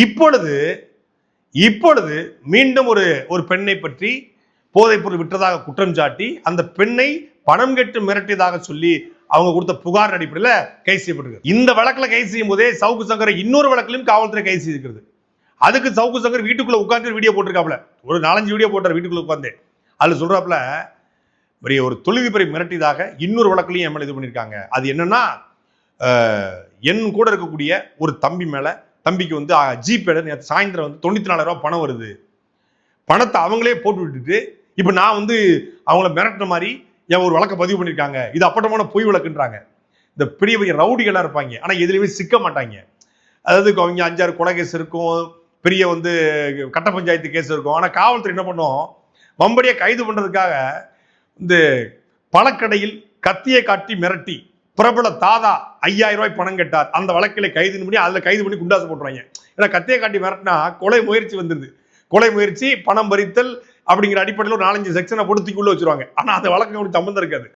இப்பொழுது இப்பொழுது மீண்டும் ஒரு ஒரு பெண்ணை பற்றி போதைப்பொருள் விட்டதாக குற்றம் சாட்டி அந்த பெண்ணை பணம் கெட்டு மிரட்டியதாக சொல்லி அவங்க கொடுத்த புகார் அடிப்படையில் கைது செய்யப்பட்டிருக்கு இந்த வழக்கில் கைது செய்யும் போதே சவுக்கு சங்கரை இன்னொரு வழக்கிலும் காவல்துறை கைது செய்திருக்கிறது. அதுக்கு சவுக்கு சங்கர் வீட்டுக்குள்ள உட்காந்து வீடியோ போட்டிருக்காப்ல ஒரு நாலஞ்சு வீடியோ போட்டார் வீட்டுக்குள்ள உட்காந்து அதுல சொல்றாப்ல பெரிய ஒரு தொழிலதிபரை மிரட்டியதாக இன்னொரு வழக்கிலையும் எம்எல்ஏ இது பண்ணியிருக்காங்க. அது என்னன்னா என் கூட இருக்கக்கூடிய ஒரு தம்பி மேலே தம்பிக்கு வந்து ஜிபேல நேற்று சாயந்தரம் வந்து தொண்ணூத்தி நாலாயிரம் ரூபாய் பணம் வருது. பணத்தை அவங்களே போட்டு விட்டுட்டு இப்போ நான் வந்து அவங்கள மிரட்டுற மாதிரி என் ஒரு வழக்கை பதிவு பண்ணியிருக்காங்க இது அப்பட்டமான பொய் வழக்குன்றாங்க. இந்த பெரிய பெரிய ரவுடிகளாக இருப்பாங்க. ஆனால் எதுலையுமே சிக்க மாட்டாங்க. அதாவது அவங்க அஞ்சாறு கொலை கேஸ் இருக்கும். பெரிய வந்து கட்ட பஞ்சாயத்து கேஸ் இருக்கும். ஆனால் காவல்துறை என்ன பண்ணும்? வம்படியாக கைது பண்ணுறதுக்காக இந்த பழக்கடையில் கத்தியை காட்டி மிரட்டி பிரபல தாதா ஐயாயிரம் ரூபாய் பணம் கட்டார். அந்த வழக்கில் கைது பண்ணி அதில் கைது பண்ணி குண்டாசு போட்டுருவாங்க. ஏன்னா கத்தியை காட்டி மிரட்டினா கொலை முயற்சி வந்துருது. கொலை முயற்சி பணம் பறித்தல் அப்படிங்கிற அடிப்படையில் ஒரு நாலஞ்சு செக்ஷனை போட்டு உள்ள வச்சிருவாங்க. ஆனால் அந்த வழக்கு அவனுக்கு சம்மந்தம் இருக்காது.